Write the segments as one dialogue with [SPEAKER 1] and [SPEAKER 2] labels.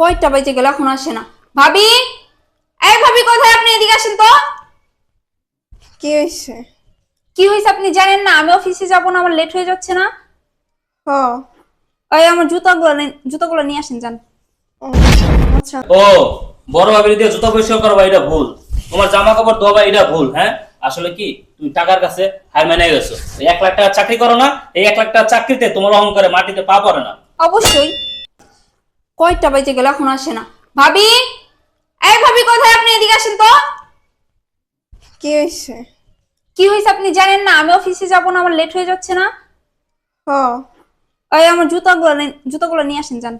[SPEAKER 1] কয়টা বাজে গেল এখন আসে না। ভাবি? এই ভাবি কোথায় আপনি? এদিকে আসেন তো।
[SPEAKER 2] কি হয়েছে?
[SPEAKER 1] কি হয়েছে আপনি জানেন না? আমি অফিসে যাব না আমার লেট হয়ে যাচ্ছে না।
[SPEAKER 2] হ।
[SPEAKER 1] ওই আমার জুতাগুলো জুতাগুলো নিয়ে আসেন যান।
[SPEAKER 2] ও, আচ্ছা।
[SPEAKER 3] ও বড় ভাবির দিয়ে জুতা পরিষ্কার করবা এটা ভুল। তোমার জামা কাপড় ধোবা এটা ভুল হ্যাঁ? আসলে কি তুমি টাকার কাছে হার মেনে গেছো। এক লাখ টাকা চাকরি করো না এই এক লাখ টাকা চাকরিতে তোমার অহংকারে মাটিতে পা পড়ে না।
[SPEAKER 1] অবশ্যই। কয়টা বাজে গেল এখন আসে না। ভাবি? এই ভাবি কোথায় আপনি? এদিকে আসেন তো।
[SPEAKER 2] কি হয়েছে?
[SPEAKER 1] কি হয়েছে আপনি জানেন না? আমি অফিসে যাব না আমার লেট হয়ে যাচ্ছে না।
[SPEAKER 2] হ।
[SPEAKER 1] ওই আমার জুতাগুলো নে- জুতাগুলো নিয়ে আসেন যান।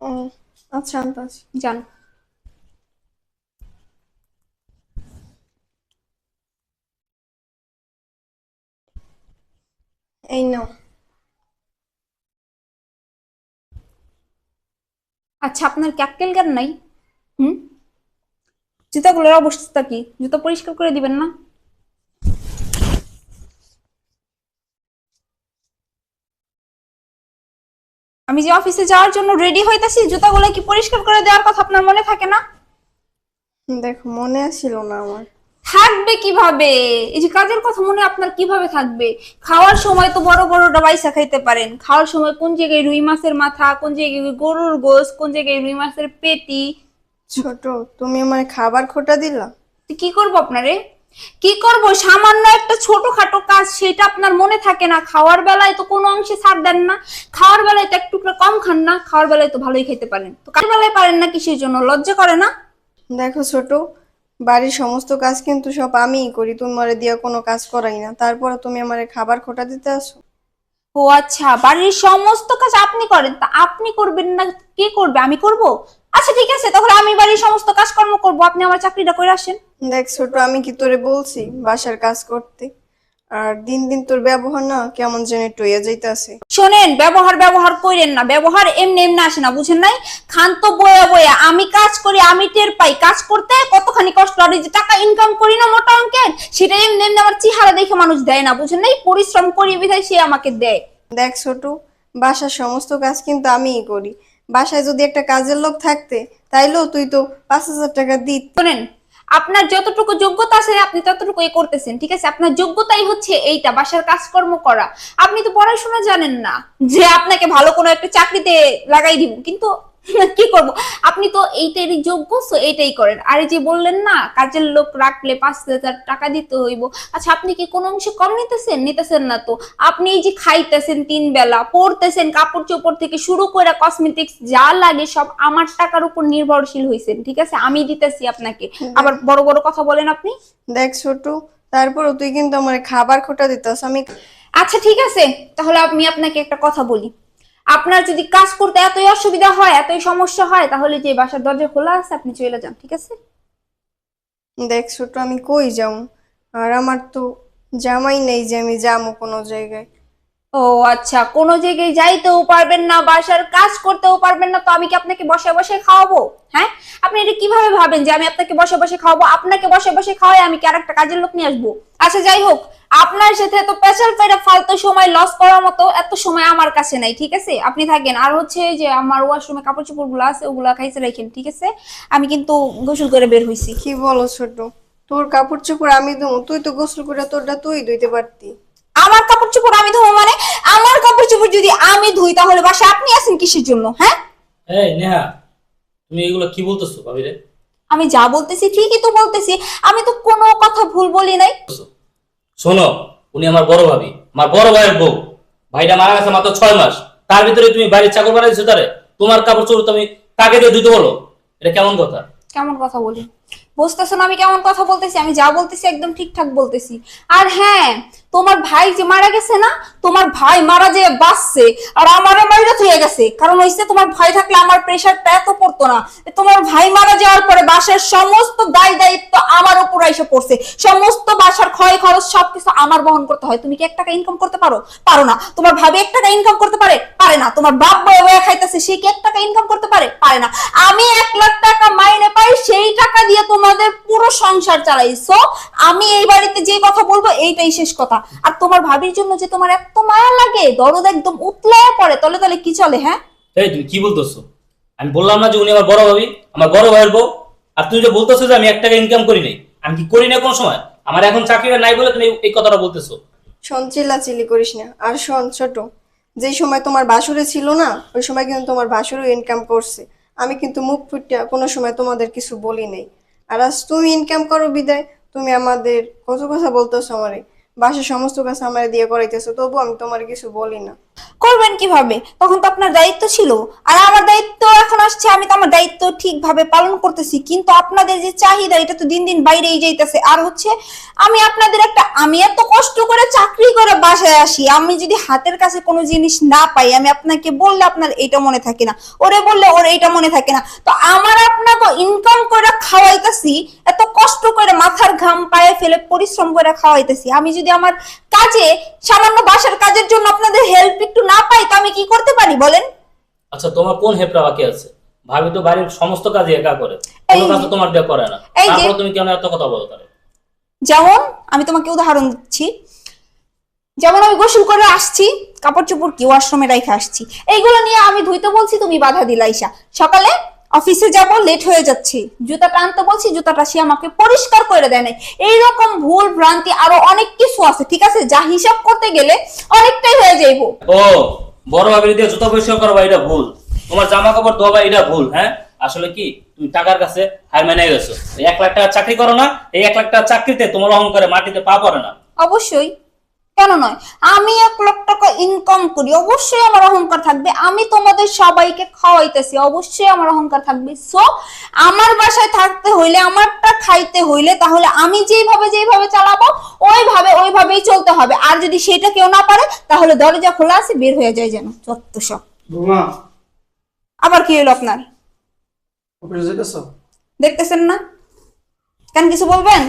[SPEAKER 2] ও, আচ্ছা আনতাছি
[SPEAKER 1] যান।
[SPEAKER 2] এই নাও।
[SPEAKER 1] আচ্ছা আপনার ক্যাক্কেল জ্ঞান নাই? হুম? জুতাগুলোর অবস্থা কি? জুতা পরিষ্কার করে দিবেন না? আমি যে অফিসে যাওয়ার জন্য রেডি হইতাছি জুতাগুলো কি পরিষ্কার করে দেওয়ার কথা আপনার মনে থাকে না?
[SPEAKER 2] দেখো মনে আসছিল না আমার।
[SPEAKER 1] থাকবে কীভাবে? এই যে কাজের কথা মনে আপনার কীভাবে থাকবে? খাওয়ার সময় তো বড় বড় বাইসা খাইতে পারেন। খাওয়ার সময় কোন জায়গায় রুই মাছের মাথা কোন জায়গায় গরুর গোস কোন জায়গায় রুই মাছের পেটি?
[SPEAKER 2] ছোট তুমি আমার খাবার খোটা দিলা?
[SPEAKER 1] কি করব আপনারে? কি করব? সামান্য একটা ছোটখাটো কাজ সেটা আপনার মনে থাকে না। খাওয়ার বেলায় তো কোনো অংশে ছাড় দেন না। খাওয়ার বেলায় তো একটু কম খান না। খাওয়ার বেলায় তো ভালোই খেতে পারেন। তো কার বেলায় পারেন না কিসের জন্য লজ্জা করে না?
[SPEAKER 2] দেখো ছোট বাড়ির সমস্ত কাজ কিন্তু সব আমিই করি তোমারে দিয়ে কোনো কাজ করাই না। তারপরে তুমি আমারে খাবার খোটা দিতে আসো?
[SPEAKER 1] ও আচ্ছা বাড়ির সমস্ত কাজ আপনি করেন তা আপনি করবেন না কে করবে? আমি করব? আচ্ছা ঠিক আছে তাহলে আমি বাড়ির সমস্ত কাজকর্ম করব আপনি আমার চাকরিটা করে আসেন।
[SPEAKER 2] দেখ ছোট আমি কি তোরে বলছি বাসার কাজ করতে? আর দিন দিন তোর ব্যবহার না কেমন যেন টইয়া যাইতাছে।
[SPEAKER 1] শোনেন ব্যবহার ব্যবহার করেন না। ব্যবহার এমনি এমনি আসে না বুঝেন নাই? খান তো বয়ে বয়ে আমি কাজ করি আমি টের পাই। কাজ করতে কতখানি কষ্ট আর যে টাকা ইনকাম করি না মোটা অঙ্কের সেটা এমনি এমনি আমার চেহারা দেখে মানুষ দেয় না বুঝেন নাই? পরিশ্রম করি বিধায় সে আমাকে দেয়।
[SPEAKER 2] দেখ ছোট বাসার সমস্ত কাজ কিন্তু আমিই করি। বাসায় যদি একটা কাজের লোক থাকতে তাইলেও তুই তো পাঁচ হাজার টাকা দিত।
[SPEAKER 1] শোনেন আপনার যতটুকু যোগ্যতা আছে, আপনি ততটুকুই করতেছেন, ঠিক আছে? আপনার যোগ্যতাই হচ্ছে এইটা, বাসার কাজকর্ম করা। আপনি তো পড়াশোনা জানেন না যে আপনাকে ভালো কোনো একটা চাকরিতে লাগাই দিব, কিন্তু কি করব? আপনি তো এইটারই যোগ্য সো এইটাই করেন। আর এই যে বললেন না কাজের লোক রাখলে পাঁচ হাজার টাকা দিতে হইব। আচ্ছা আপনি কি কোনো অংশে কম নিতেছেন? নিতেছেন না তো। আপনি এই যে খাইতেছেন তিন বেলা পড়তেছেন কাপড় চোপড় থেকে শুরু করে কসমেটিক্স যা লাগে সব আমার টাকার উপর নির্ভরশীল হয়েছেন ঠিক আছে? আমি দিতেছি আপনাকে। আবার বড় বড় কথা বলেন আপনি।
[SPEAKER 2] দেখ ছোট তারপরও তুই কিন্তু আমার খাবার খোটা দিতাস আমি
[SPEAKER 1] আচ্ছা ঠিক আছে। তাহলে আমি আপনাকে একটা কথা বলি। আপনার যদি কাজ করতে এতই অসুবিধা হয়, এতই সমস্যা হয়, তাহলে যে বাসার দরজা খোলা আছে, আপনি চলে যান, ঠিক আছে?
[SPEAKER 2] দেখ ছোট, আমি কই যাও আর আমার তো জামাই নেই যে আমি যাব কোনো জায়গায়।
[SPEAKER 1] ও আচ্ছা কোনো জায়গায় যাইতেও পারবেন না, বাসার কাজ করতেও পারবেন না, তো আমি কি আপনাকে বসে বসে খাওয়াবো? হ্যাঁ? আপনি এটা কীভাবে ভাবেন যে আমি আপনাকে বসে বসে খাওয়াবো? আপনাকে বসে বসে খাওয়াই আমি কি আরেকটা কাজের লোক নিয়ে আসব? আচ্ছা যাই হোক, আপনার সাথে এত পেশাল পেটা ফালতু সময় লস করার মতো এত সময় আমার কাছে নাই, ঠিক আছে? আপনি থাকেন। আর হচ্ছে যে আমার ওয়াশরুমে কাপড় চোপড়গুলো আছে, ওগুলা খাইছে রাখেন ঠিক আছে? আমি কিন্তু গোসল করে বের হইছি।
[SPEAKER 2] কি বলো ছোট? তোর কাপড় চোপড় আমি দেবো, তুই তো গোসল করে তোরটা তুই ধুইতে পারতি।
[SPEAKER 1] আমার কাপড় চোপড় আমি ধোবো মানে আমার কাপড় চোপড় যদি আমি ধুই তাহলে বাসা আপনি আছেন কিসের জন্য হ্যাঁ?
[SPEAKER 3] এই নেহা তুমি এগুলো কি বলতেছো ভাবি রে
[SPEAKER 1] আমি যা বলতেছি ঠিকই তো বলতেছি আমি তো কোনো কথা ভুল বলি নাই।
[SPEAKER 3] শোনো উনি আমার বড় ভাবি আমার বড় ভাইয়ের বউ। ভাইটা মারা গেছে মাত্র ছয় মাস। তার ভিতরে তুমি বাড়ির চাকর বানাইছো তারে। তোমার কাপড় চোপড় তুমি কাকে দিয়ে ধুতে বলো। এটা কেমন কথা?
[SPEAKER 1] কেমন কথা বলি? বুঝতেছো না, আমি কেমন কথা বলতেছি? আমি যা বলতেছি একদম ঠিকঠাক বলতেছি। আর হ্যাঁ তোমার ভাই যে মারা গেছে না, তোমার ভাই মারা যে বাঁচছে, আর আমারও মাইরা হয়ে গেছে। কারণ হইছে, তোমার ভাই থাকলে আমার প্রেশারটা এত পড়তো না। তোমার ভাই মারা যাওয়ার পরে বাসার সমস্ত দায় দায়িত্ব আমার উপর এসে পড়ছে। সমস্ত বাসার ক্ষয় খরচ সবকিছু আমার বহন করতে হয়। তুমি কি এক টাকা ইনকাম করতে পারো? পারো না। তোমার ভাবি এক টাকা ইনকাম করতে পারে? পারে না। তোমার বাপ বয়ে খাইতেছে, সে কি এক টাকা ইনকাম করতে পারে? পারে না। আমি এক লাখ টাকা মাইনে পাই, সেই টাকা দিয়ে তোমাদের পুরো সংসার চালাইছো আমি এই বাড়িতে যে কথা বলব এইটাই শেষ কথা। আর তোমার ভাবির জন্য যে তোমার এত মায়া লাগে দরদ একদম উতলায় পড়ে তলে তলে কি চলে হ্যাঁ?
[SPEAKER 3] এই তুমি কি বলতেছো? আমি বললাম না যে উনি আমার বড় ভাবি আমার বড় ভাইয়ের বউ। আর তুমি যে বলতেছো যে আমি এক টাকা ইনকাম করি নাই আমি কি করি না কোন সময়? আমার এখন চাকরিটা নাই বলে তুমি এই কথাটা বলতেছো।
[SPEAKER 2] শোন চিল্লাচিল্লি করিস না। আর শোন ছোট যেই সময় তোমার বাসুরে ছিল না ওই সময় কিন্তু তোমার বাসুরও ইনকাম করছে। আমি কিন্তু মুখ ফুটে কোনো সময় তোমাদের কিছু বলি নাই। আর আজ তুমি ইনকাম করো বিদায়। তুমি আমাদের কত কথা বলতেছো আমারে? বাসার সমস্ত কাজ আমার দিয়ে করাইতেছো, তবু আমি তোমার কিছু বলি না।
[SPEAKER 1] করবেন কীভাবে? তখন তো আপনার দায়িত্ব ছিল। আর আমার দায়িত্ব এখন আসছে, আমি তো আমার দায়িত্ব ঠিকভাবে পালন করতেছি। কিন্তু আপনাদের যে চাহিদা, এটা তো দিন দিন বাইরেই যাইতেছে। আর হচ্ছে, আমি আপনাদের একটা, আমি এত কষ্ট করে চাকরি করে বাসায় আসি, আমি যদি হাতের কাছে কোনো জিনিস না পাই, আমি আপনাকে বললে আপনার এটা মনে থাকে না। ওরে বললে ওর এটা মনে থাকে না। তো আমার আপনাকে ইনকাম করে খাওয়াইতেছি, এত কষ্ট করে মাথার ঘাম পায়ে ফেলে পরিশ্রম করে খাওয়াইতেছি। আমি যদি আমার কাজে সামান্য বাসার কাজের জন্য আপনাদের হেল্প একটু না পাই তো আমি কি করতে পারি বলেন?
[SPEAKER 3] আচ্ছা তোমার কোন হেপরা বাকি আছে? ভাবি তো বাড়ির সমস্ত কাজই একা করে। কোনো কাজ তোমার দিয়ে করে না। তারপর তুমি কেন এত কথা বলো তারে?
[SPEAKER 1] যেমন আমি তোমাকে উদাহরণ দিচ্ছি। যেমন আমি গোসল করে আসছি কাপড় চোপড় কি ওয়াশরুমে রেখে আসছি। এইগুলো নিয়ে আমি ধুইতে বলছি তুমি বাধা দিলাইসা সকালে অফিসে যাব লেট হয়ে যাচ্ছে। জুতাটা আনতে বলছি জুতাটা সে আমাকে পরিষ্কার করে দেয় নাই। এইরকম ভুল ভ্রান্তি আরও অনেক কিছু আছে ঠিক আছে? যা হিসাব করতে গেলে অনেকটাই হয়ে যাইবো।
[SPEAKER 3] ও বড় ভাবির দিয়ে জুতা পরিষ্কার করবা এটা ভুল। তোমার জামা কাপড় ধোবা এটা ভুল হ্যাঁ? আসলে কি তুমি টাকার কাছে হার মেনে গেছো। এই এক লাখ টাকা চাকরি করো না এই এক লাখ টাকা চাকরিতে তোমার অহংকারে মাটিতে পা পড়ে না।
[SPEAKER 1] অবশ্যই। কেন নয়? আমি এক লাখ টাকা ইনকাম করি অবশ্যই আমার অহংকার থাকবে। আমি তোমাদের সবাইকে খাওয়াইতেছি অবশ্যই আমার অহংকার থাকবে। সো আমার বাসায় থাকতে হইলে আমারটা খাইতে হইলে তাহলে আমি যেইভাবে যেইভাবে চালাবো ওইভাবে ওইভাবেই চলতে হবে। আর যদি সেটা কেউ না পারে তাহলে দরজা খোলা আছে বের হয়ে যায় যেন। চত্ব সব। আবার কি হলো আপনার? দেখতেছেন না? কেন কিছু বলবেন?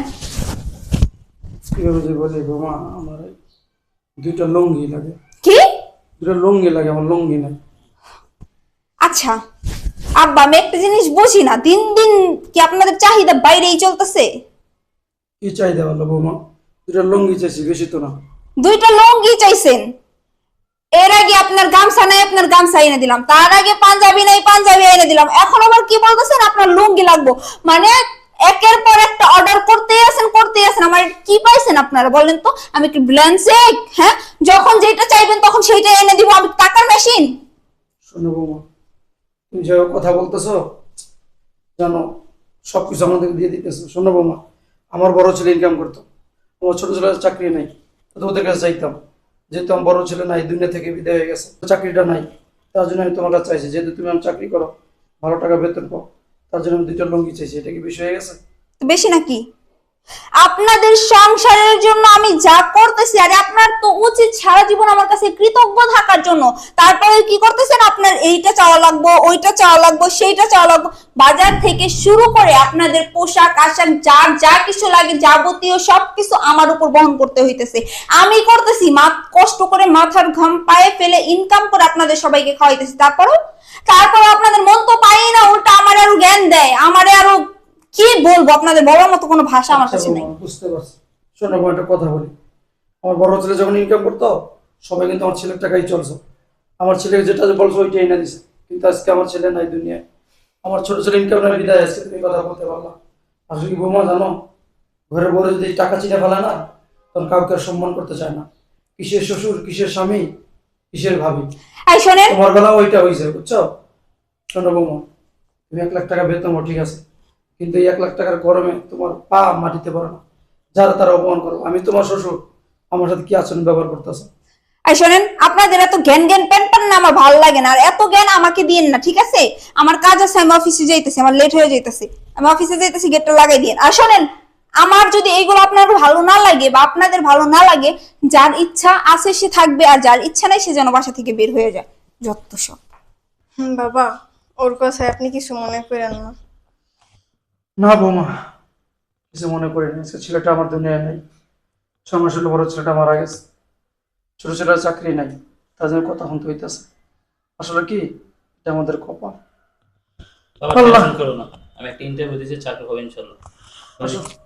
[SPEAKER 4] কীভাবে যে বলি বৌমা আমার দুইটা লুঙ্গি লাগে।
[SPEAKER 1] কি?
[SPEAKER 4] দুটো লুঙ্গি লাগে আমার লুঙ্গি নাই।
[SPEAKER 1] আচ্ছা। আব্বা আমি একটা জিনিস বুঝি না। দিন দিন কি আপনাদের চাহিদা বাইরেই চলতেছে?
[SPEAKER 4] কি চাহিদা বলো বৌমা? দুটো লুঙ্গি চাইছি বেশি তো না।
[SPEAKER 1] দুইটা লুঙ্গি চাইছেন? এর আগে আপনার গামছা নাই আপনার গামছা এনে দিলাম। তার আগে পাঞ্জাবি নাই পাঞ্জাবি এনে দিলাম। এখন আবার কি বলতেছেন? আপনার লুঙ্গি লাগবো। মানে একের পর একটা অর্ডার করতে আছেন করতে আছেন। আমার কি পাইছেন আপনারা বলেন তো? আমি কি ব্ল্যান্সেক হ্যাঁ? যখন যেটা চাইবেন তখন সেইটা এনে দিব। আমি টাকার মেশিন
[SPEAKER 4] শোনো বৌমা, তুমি যে কথা বলতেছো, জানো সব কিছু আমাদের দিয়ে দিতেছো। শোনো বৌমা, আমার বড় ছেলে ইনকাম করতো। আমার ছোট ছেলের চাকরি নাই, তো ওদের কাছে চাইতাম। যেহেতু আমার বড় ছেলে নাই, দুনিয়া থেকে বিদায় হয়ে গেছে চাকরিটা নাই। তার জন্য আমি তোমার কাছে চাইছি, যেহেতু তুমি আমার চাকরি করো, ভালো টাকা বেতন পাও। তার জন্য আমি দুইটা লুঙ্গি চাইছি, এটা কি বিষয় হয়ে গেছে?
[SPEAKER 1] বেশি নাকি? আপনাদের সংসারের জন্য আমি যা করতেছি আরে আপনার তো উচিত সারা জীবন আমার কাছে কৃতজ্ঞ থাকার জন্য। তারপরে কি করতেছেন? আপনার এইটা চাওয়া লাগবো, ওইটা চাওয়া লাগবো, সেইটা চাওয়া লাগবো। বাজার থেকে শুরু করে আপনাদের পোশাক, আশাক, যা যা কিছু লাগে, যাবতীয় সবকিছু আমার উপর বহন করতে হইতেছে। আমি করতেছি মা কষ্ট করে মাথার ঘাম পায়ে ফেলে ইনকাম করে আপনাদের সবাইকে খাওয়াইতেছি। তারপরও তারপর আপনাদের মন তো পাই না, উল্টা আমার আরও জ্ঞান দেয়। আমারে আরও কি বলব? আপনাদের বলার মতো কোনো ভাষা আমার কাছে নেই।
[SPEAKER 4] বুঝতে পারছি। শোনো একটা কথা বলি। আমার বড় ছেলে যখন ইনকাম করতো, সবাই কিন্তু আমার ছেলের টাকাই চলছে। আমার ছেলে যেটা বলছো ওইটাই এনে দিছে। কিন্তু আজকে আমার ছেলে নাই দুনিয়ায়। আমার ছোট ছেলে ইনকাম নাই বিদায় আছে তুমি কথা বলতে পারলাম। আসলে কি বৌমা জানো, ঘরে বড় যদি টাকা চিনে ফেলে না, তখন কাউকে সম্মান করতে চায় না। কিসের শ্বশুর, কিসের স্বামী কিসের ভাবি?
[SPEAKER 1] এই শোনেন।
[SPEAKER 4] তোমার বেলা ওইটা হয়েছে বুঝছ? শোনো বৌমা তুমি এক লাখ টাকা বেতন ঠিক আছে? কিন্তু এক লাখ টাকার গরমে তোমার পা মাটিতে পড়ে না। যারা তারা অপমান করো। আমি তোমার শ্বশুর আমার সাথে কি আচরণ ব্যবহার করতেছে?
[SPEAKER 1] এই শোনেন আপনাদের এত জ্ঞান জ্ঞান প্যান প্যান না আমার ভালো লাগে না। আর এত জ্ঞান আমাকে দিয়েন না ঠিক আছে? আমার কাজ আছে আমি অফিসে যাইতেছি আমার লেট হয়ে যাইতেছি। আমি অফিসে যাইতেছি গেটটা লাগাই দিন আর শোনেন আমার যদি এগুলো আপনার ভালো না লাগে বা আপনাদের ভালো না লাগে যার ইচ্ছা আছে সে থাকবে আর যার ইচ্ছা নাই সে যেন বাসা থেকে বের হয়ে যায়। যত সব।
[SPEAKER 2] হুম বাবা ওর কথায় আপনি কিছু মনে করেন না।
[SPEAKER 4] না বৌমা কিছু মনে করি না সে ছেলেটা আমার দুনিয়ায় নেই। ছ মাস হলো বড় ছেলেটা মারা গেছে। ছোট ছেলের চাকরি নাই। তার জন্য কথা শুনতে হইতেছে। আসলে কি? এটা আমাদের কপাল।
[SPEAKER 3] বাবা টেনশন করো না। আমি একটা ইন্টারভিউ দিয়েছি চাকরি হবে ইনশাল্লাহ।
[SPEAKER 4] আসো।